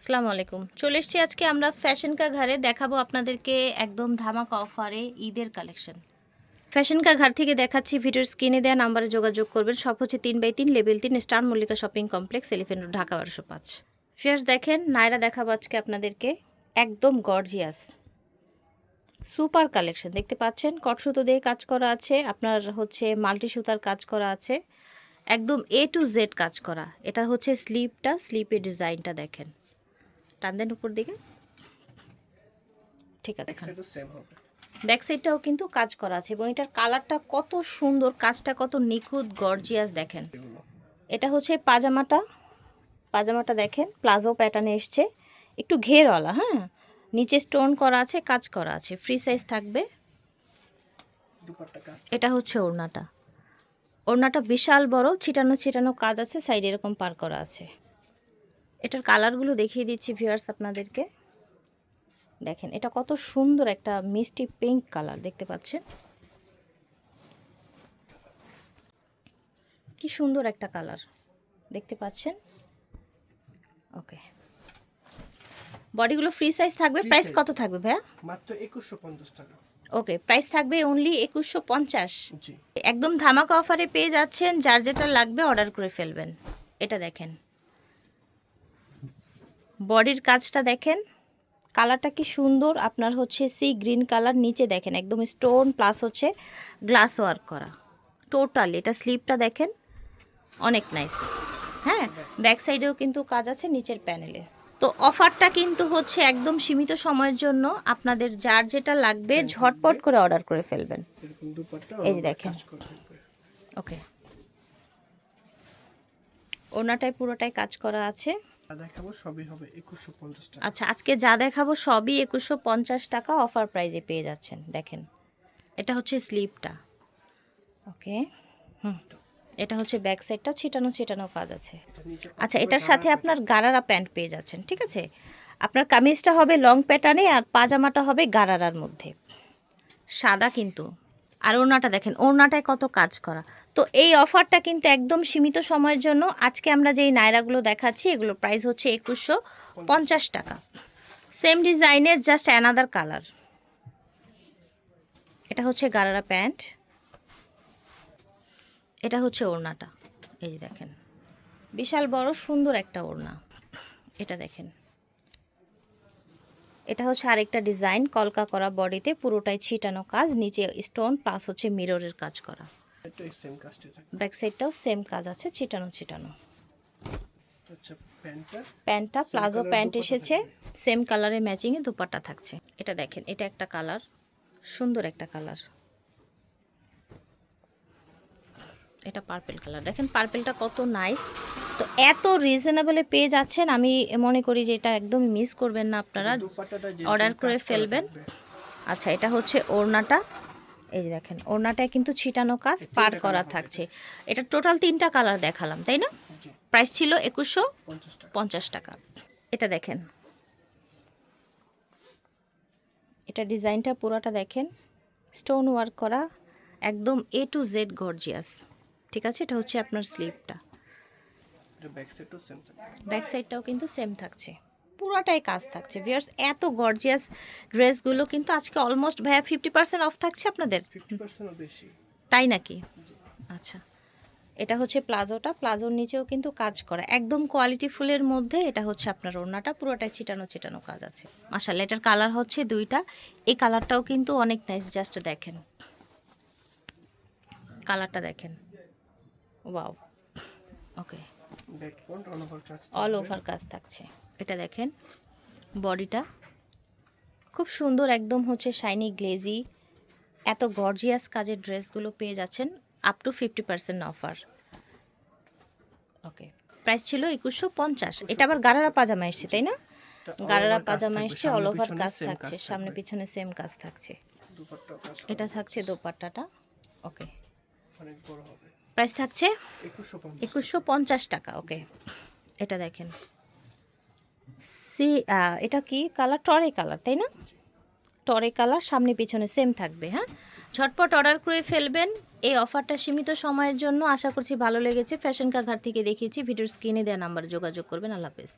আসসালামু আলাইকুম। চলে এসছি আজকে আমরা ফ্যাশন কা ঘরে দেখাবো আপনাদেরকে একদম ধামাকা অফারে ঈদের কালেকশন ফ্যাশন কা ঘর থেকে দেখাচ্ছি, ভিডিওর স্ক্রিনে দেওয়া নাম্বারে যোগাযোগ করবেন। সব হচ্ছে তিন বাই তিন লেভেল তিন star Mallika shopping complex elephant road Dhaka বারোশো পাঁচ। ফিয়ার্স দেখেন নায়রা দেখাবো আজকে আপনাদেরকে। একদম গর্জিয়াস সুপার কালেকশন দেখতে পাচ্ছেন? কট সুতো দিয়ে কাজ করা আছে। আপনার হচ্ছে মাল্টি সুতার কাজ করা আছে। একদম এ টু জেড কাজ করা। এটা হচ্ছে স্লিপটা স্লিপের ডিজাইনটা দেখেন। টান দেন উপর দিকে। ঠিক আছে ব্যাক সাইডটাও কিন্তু কাজ করা আছে এবং এটার কালারটা কত সুন্দর কাজটা কত নিখুঁত গর্জিয়াস দেখেন। এটা হচ্ছে পাজামাটা পাজামাটা দেখেন প্লাজো প্যাটার্নে এসছে। একটু ঘেরওয়ালা হ্যাঁ? নিচে স্টোন করা আছে কাজ করা আছে। ফ্রি সাইজ থাকবে। এটা হচ্ছে ওড়নাটা। ওড়নাটা বিশাল বড় ছিটানো ছিটানো কাজ আছে সাইডে এরকম পার করা আছে। এটার কালারগুলো দেখিয়ে দিচ্ছি ভিউয়ার্স আপনাদেরকে। দেখেন এটা কত সুন্দর একটা মিষ্টি পিঙ্ক কালার দেখতে পাচ্ছেন? কি সুন্দর একটা কালার দেখতে পাচ্ছেন? ওকে বডিগুলো ফ্রি সাইজ থাকবে প্রাইস কত থাকবে ভাইয়া? মাত্র একুশশো পঞ্চাশ টাকা। ওকে প্রাইস থাকবে অনলি একুশশো পঞ্চাশ। জি। একদম ধামাকা অফারে পেয়ে যাচ্ছেন যার যেটা লাগবে অর্ডার করে ফেলবেন। এটা দেখেন। বডির কাজটা দেখেন। কালারটা কি সুন্দর। আপনার হচ্ছে সি গ্রিন কালার নিচে দেখেন। একদম স্টোন প্লাস হচ্ছে গ্লাস ওয়ার্ক করা। টোটাল এটা স্লিপটা দেখেন। অনেক নাইস হ্যাঁ ব্যাক সাইডেও কিন্তু কাজ আছে নিচের প্যানেলে তো অফারটা কিন্তু হচ্ছে একদম সীমিত সময়ের জন্য আপনাদের যার যেটা লাগবে ঝটপট করে অর্ডার করে ফেলবেন। এই যে দেখেন। ওকে ওনাটাই পুরোটাই কাজ করা আছে। দেখাবো সবই হবে একুশশো পঞ্চাশ টাকা। আচ্ছা আজকে যা দেখাবো সবই একুশশো পঞ্চাশ টাকা অফার প্রাইজে পেয়ে যাচ্ছেন দেখেন। এটা হচ্ছে স্লিপটা ওকে হুম। এটা হচ্ছে ব্যাক সাইডটা ছিটানো ছিটানো কাজ আছে। আচ্ছা এটার সাথে আপনার গারারা প্যান্ট পেয়ে যাচ্ছেন ঠিক আছে? আপনার কামিজটা হবে লং প্যাটার্নে আর পাজামাটা হবে গারারার মধ্যে। সাদা কিন্তু। আর ওড়নাটা দেখেন, ওড়নাটায় কত কাজ করা। তো এই অফারটা কিন্তু একদম সীমিত সময়ের জন্য আজকে আমরা যেই নায়রাগুলো দেখাচ্ছি, এগুলো প্রাইস হচ্ছে একুশশো পঞ্চাশ টাকা। সেম ডিজাইনের জাস্ট অ্যানাদার কালার এটা হচ্ছে গারারা প্যান্ট। এটা হচ্ছে ওড়নাটা। এই দেখেন, বিশাল বড় সুন্দর একটা ওড়না। এটা দেখেন। এটা হচ্ছে আরেকটা ডিজাইন কলকা করা বডিতে পুরোটাই ছিটানো কাজ নিচে স্টোন প্লাস হচ্ছে মিররের কাজ করা। ব্যাক সাইডটাও সেম কাজ আছে ছিটানো ছিটানো। আচ্ছা প্যান্টটা? প্যান্টটা প্লাজো প্যান্ট এসেছে সেম কালারে ম্যাচিংয়ে দুপাট্টা থাকছে। এটা দেখেন এটা একটা কালার সুন্দর একটা কালার এটা পার্পেল কালার দেখেন পার্পেলটা কত নাইস তো এত রিজনেবলে পেয়ে যাচ্ছেন আমি মনে করি যে এটা একদম মিস করবেন না আপনারা। অর্ডার করে ফেলবেন। আচ্ছা এটা হচ্ছে ওড়নাটা। এই যে দেখেন ওড়নাটায় কিন্তু ছিটানো কাজ পার করা থাকছে। এটা টোটাল তিনটা কালার দেখালাম তাই না? প্রাইস ছিল একুশশো পঞ্চাশ টাকা। এটা দেখেন। এটা ডিজাইনটা পুরোটা দেখেন। স্টোন ওয়ার্ক করা একদম এ টু জেড গর্জিয়াস ঠিক আছে? এটা হচ্ছে আপনার স্লিপটা এটা ব্যাক সেম সাইডটাও কিন্তু সেম থাকছে। পুরোটাই কাজ থাকছে। ভিয়ার্স এত গর্জিয়াস ড্রেসগুলো কিন্তু আজকে অলমোস্ট ভাইয়া ফিফটি পার্সেন্ট অফ থাকছে আপনাদের? বেশি। তাই নাকি? আচ্ছা। এটা হচ্ছে প্লাজোটা। প্লাজোর নিচেও কিন্তু কাজ করা। একদম কোয়ালিটি ফুলের মধ্যে এটা হচ্ছে আপনার ওড়নাটা। পুরোটাই ছিটানো ছিটানো কাজ আছে। মাসাল্লাহ এটার কালার হচ্ছে দুইটা। এই কালারটাও কিন্তু অনেক নাইস জাস্ট দেখেন। কালারটা দেখেন। ওয়াও ওকে অল ওভার কাজ থাকছে। এটা দেখেন বডিটা। খুব সুন্দর একদম হচ্ছে শাইনি গ্লেজি এত গর্জিয়াস কাজের ড্রেসগুলো পেয়ে যাচ্ছেন up to fifty percent offer okay price ছিল একুশশো পঞ্চাশ। এটা আবার গারারা পাজামা এসছে তাই না? গারারা পাজামা এসছে অল ওভার কাজ থাকছে সামনে পিছনে সেম কাজ থাকছে। এটা থাকছে দোপাট্টাটা। ওকে অনেক বড় হবে। প্রাইস থাকছে একুশশো পঞ্চাশ। টাকা ওকে এটা দেখেন। সি এটা কি কালার? টরে কালার তাই না? টরে কালার সামনে পিছনে সেম থাকবে হ্যাঁ? ঝটপট অর্ডার করে ফেলবেন। এই অফারটা সীমিত সময়ের জন্য। আশা করছি ভালো লেগেছে। ফ্যাশন কাঘার থেকে দেখিয়েছি। ভিডিওর স্ক্রিনে দেওয়া নাম্বার যোগাযোগ করবেন। আল্লাহ হাফেজ।